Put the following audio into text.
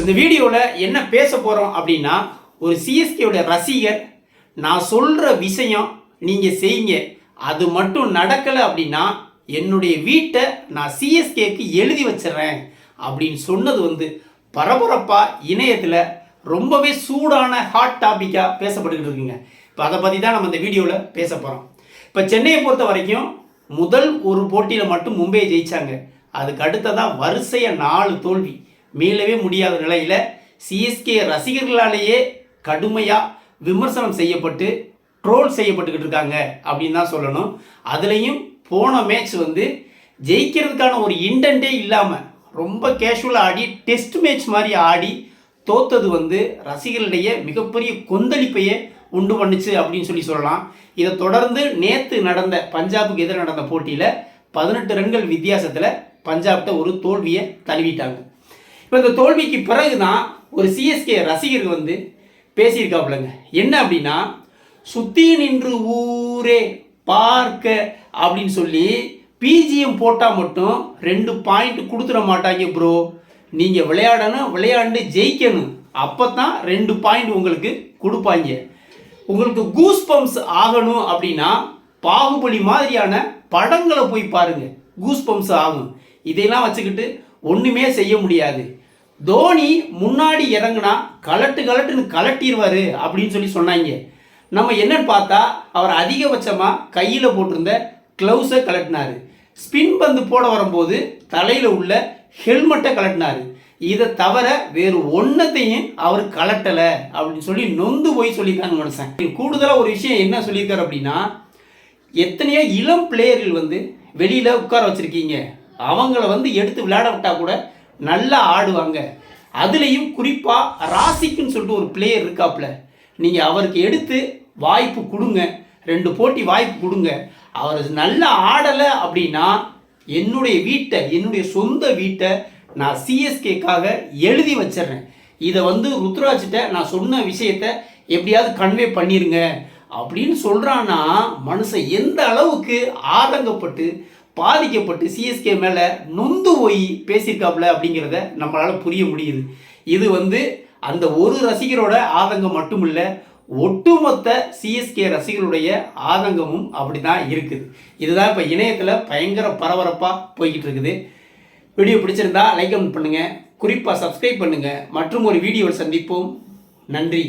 இந்த வீடியோவில் என்ன பேச போகிறோம் அப்படின்னா ஒரு சிஎஸ்கேயோட ரசிகர் நான் சொல்கிற விஷயம் நீங்கள் செய்யுங்க. அது மட்டும் நடக்கலை அப்படின்னா என்னுடைய வீட்டை நான் சிஎஸ்கேக்கு எழுதி வச்சிடுறேன் அப்படின்னு சொன்னது வந்து பரபரப்பாக இணையத்தில் ரொம்பவே சூடான ஹாட் டாப்பிக்காக பேசப்பட்டுக்கிட்டு இருக்குங்க. இப்போ அதை பற்றி தான் நம்ம இந்த வீடியோவில் பேச போகிறோம் இப்போ சென்னையை பொறுத்த வரைக்கும் முதல் ஒரு போட்டியில் மட்டும் மும்பையை ஜெயிச்சாங்க. அதுக்கு அடுத்ததான் வரிசையாக நாலு தோல்வி. மீளவே முடியாத நிலையில் சிஎஸ்கே ரசிகர்களாலேயே கடுமையாக விமர்சனம் செய்யப்பட்டு ட்ரோல் செய்யப்பட்டுக்கிட்டு இருக்காங்க அப்படின்னு தான் சொல்லணும். அதுலேயும் போன மேட்ச் வந்து ஜெயிக்கிறதுக்கான ஒரு இன்டென்ட்டே இல்லாமல் ரொம்ப கேஷுவலாக ஆடி டெஸ்ட் மேட்ச் மாதிரி ஆடி தோத்தது வந்து ரசிகர்களிடையே மிகப்பெரிய கொந்தளிப்பையே உண்டு பண்ணுச்சு அப்படின்னு சொல்லி சொல்லலாம். இதை தொடர்ந்து நேற்று நடந்த பஞ்சாபுக்கு எதிராக நடந்த போட்டியில் பதினெட்டு ரன்கள் வித்தியாசத்தில் பஞ்சாப்கிட்ட ஒரு தோல்வியை தழுவிட்டாங்க. இப்போ இந்த தோல்விக்கு பிறகு தான் ஒரு சிஎஸ்கே ரசிகர் வந்து பேசியிருக்காப்புலங்க. என்ன அப்படின்னா சுத்தி நின்று ஊரே பார்க்க அப்படின்னு சொல்லி பிஜிஎம் போட்டால் மட்டும் ரெண்டு பாயிண்ட் கொடுத்துட மாட்டாங்க ப்ரோ நீங்கள் விளையாடணும் விளையாண்டு ஜெயிக்கணும். அப்போ தான் ரெண்டு பாயிண்ட் உங்களுக்கு கொடுப்பாங்க. உங்களுக்கு கூஸ் பம்ப்ஸ் ஆகணும் அப்படின்னா பாகுபலி மாதிரியான படங்களை போய் பாருங்கள் கூஸ் பம்ப்ஸ் ஆகும். இதையெல்லாம் வச்சுக்கிட்டு ஒன்றுமே செய்ய முடியாது. தோனி முன்னாடி இறங்குனா கலட்டு கலட்டுன்னு கலட்டிடுவார் அப்படின்னு சொல்லி சொன்னாங்க. நம்ம என்னன்னு பார்த்தா அவர் அதிகபட்சமாக கையில் போட்டிருந்த க்ளவுஸை கலட்டினார். ஸ்பின் பந்து போட வரும்போது தலையில் உள்ள ஹெல்மெட்டை கலட்டினார். இதை தவிர வேறு ஒன்றத்தையும் அவர் கலட்டலை அப்படின்னு சொல்லி நொந்து போய் சொல்லியிருக்காங்க மனுஷன் கூடுதலாக ஒரு விஷயம் என்ன சொல்லியிருக்காரு அப்படின்னா எத்தனையோ இளம் பிளேயர்கள் வந்து வெளியில் உட்கார வச்சுருக்கீங்க. அவங்கள வந்து எடுத்து விளையாட விட்டால் கூட நல்லா ஆடுவாங்க. அதுலேயும் குறிப்பாக ராசிக்குன்னு சொல்லிட்டு ஒரு பிளேயர் இருக்காப்புல நீங்கள் அவருக்கு எடுத்து வாய்ப்பு கொடுங்க. ரெண்டு போட்டி வாய்ப்பு கொடுங்க. அவர் நல்லா ஆடலை அப்படின்னா என்னுடைய வீட்டை என்னுடைய சொந்த வீட்டை நான் சிஎஸ்கேக்காக எழுதி வச்சிடுறேன். இதை வந்து ருத்ராஜிட்ட நான் சொன்ன விஷயத்த எப்படியாவது கன்வே பண்ணிருங்க. அப்படின்னு சொல்கிறான்னா மனுஷன் எந்த அளவுக்கு ஆதங்கப்பட்டு பாதிக்கப்பட்டு சிஎஸ்கே மேலே நொந்து போய் பேசியிருக்காப்புல அப்படிங்கிறத நம்மளால் புரிய முடியுது. இது வந்து அந்த ஒரு ரசிகரோட ஆதங்கம் மட்டும் இல்லை ஒட்டுமொத்த சிஎஸ்கே ரசிகர்களுடைய ஆதங்கமும் அப்படி தான் இருக்குது. இதுதான் இப்போ இணையத்தில் பயங்கர பரபரப்பாக போய்கிட்டு இருக்குது வீடியோ பிடிச்சிருந்தா லைக் கமெண்ட் பண்ணுங்கள் குறிப்பாக சப்ஸ்கிரைப் பண்ணுங்கள் மற்றும் ஒரு வீடியோவில் சந்திப்போம். நன்றி.